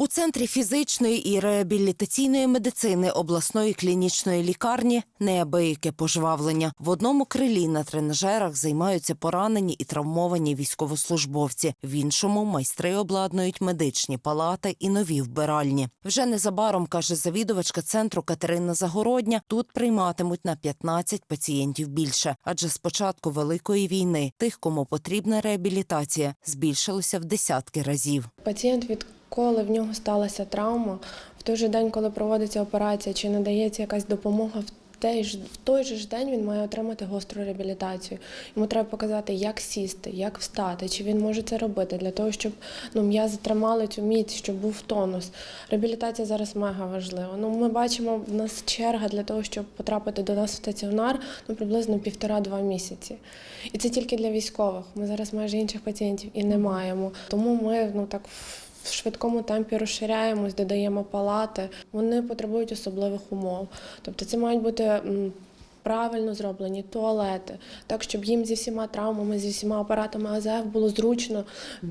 У центрі фізичної і реабілітаційної медицини обласної клінічної лікарні неабияке пожвавлення. В одному крилі на тренажерах займаються поранені і травмовані військовослужбовці. В іншому майстри обладнують медичні палати і нові вбиральні. Вже незабаром каже завідувачка центру Катерина Загородня. Тут прийматимуть на 15 пацієнтів більше, адже з початку великої війни тих, кому потрібна реабілітація, збільшилося в десятки разів. Пацієнт відколи в нього сталася травма, в той же день, коли проводиться операція, чи надається якась допомога, в той же ж день він має отримати гостру реабілітацію. Йому треба показати, як сісти, як встати, чи він може це робити для того, щоб ну, м'язи тримали цю міць, щоб був тонус. Реабілітація зараз мега важлива. Ну, ми бачимо, в нас черга для того, щоб потрапити до нас в стаціонар, ну приблизно півтора-два місяці. І це тільки для військових. Ми зараз майже інших пацієнтів і не маємо. Тому ми ну так в швидкому темпі розширяємось, додаємо палати. Вони потребують особливих умов. Тобто це мають бути. Правильно зроблені туалети, так щоб їм зі всіма травмами, зі всіма апаратами АЗФ було зручно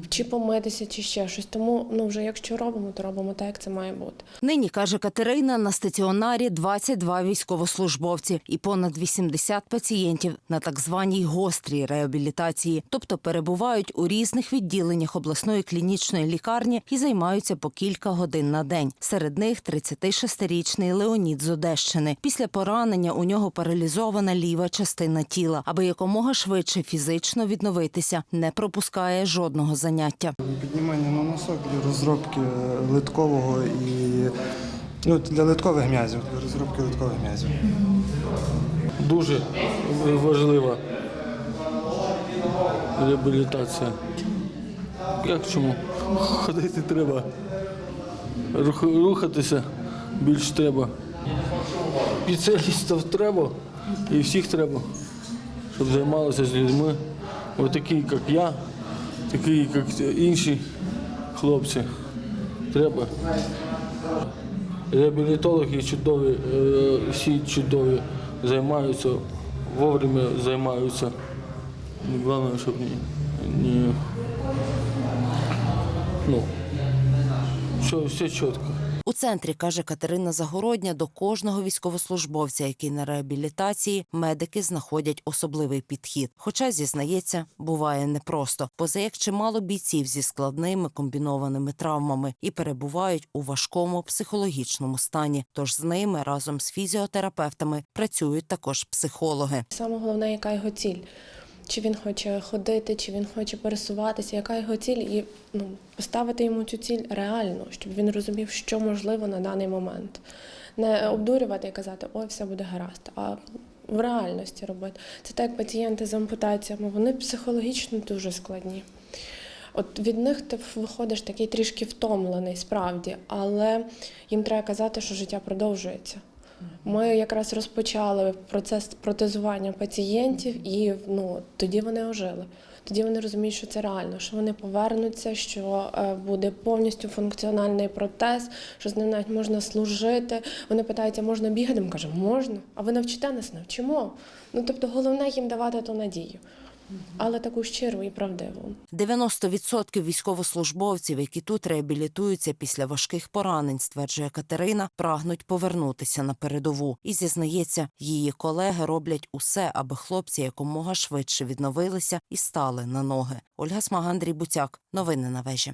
чи помитися, чи ще щось. Тому ну вже якщо робимо, то робимо так, як це має бути. Нині каже Катерина, на стаціонарі 22 військовослужбовці і понад 80 пацієнтів на так званій гострій реабілітації, тобто перебувають у різних відділеннях обласної клінічної лікарні і займаються по кілька годин на день. Серед них 36-річний Леонід з Одещини. Після поранення у нього паралізована ліва частина тіла, аби якомога швидше фізично відновитися, не пропускає жодного заняття. Піднімання на носок для розробки литкового і ну, для литкових м'язів, для розробки литкових м'язів. Дуже важлива реабілітація. Як чому? Ходити треба. Рухатися більш треба. Спеціалістів треба і всіх треба, щоб займалися з людьми. Ось такі, як я, такі, як інші хлопці. Треба. Реабілітологи чудові, е, всі чудові займаються, вовремя займаються. Головне, щоб не, не ну, все, все чітко. У центрі каже Катерина Загородня, до кожного військовослужбовця, який на реабілітації, медики знаходять особливий підхід. Хоча зізнається, буває непросто, поза як чимало бійців зі складними комбінованими травмами і перебувають у важкому психологічному стані. Тож з ними разом з фізіотерапевтами працюють також психологи. Саме головне, яка його ціль. Чи він хоче ходити, чи він хоче пересуватися, яка його ціль, і ну, поставити йому цю ціль реально, щоб він розумів, що можливо на даний момент. Не обдурювати і казати, ой, все буде гаразд, а в реальності робити. Це так, як пацієнти з ампутаціями, вони психологічно дуже складні. От від них ти виходиш такий трішки втомлений, справді, але їм треба казати, що життя продовжується. Ми якраз розпочали процес протезування пацієнтів, і ну тоді вони ожили. Тоді вони розуміють, що це реально, що вони повернуться, що е, буде повністю функціональний протез, що з ним навіть можна служити. Вони питаються, можна бігати? Ми кажемо, можна. А ви навчите нас навчимо. Ну тобто, головне їм давати ту надію, але таку щиру і правдиву. 90% військовослужбовців, які тут реабілітуються після важких поранень, стверджує Катерина, прагнуть повернутися на передову. І зізнається, її колеги роблять усе, аби хлопці якомога швидше відновилися і стали на ноги. Ольга Смагандрій Буцяк. Новини на вежі.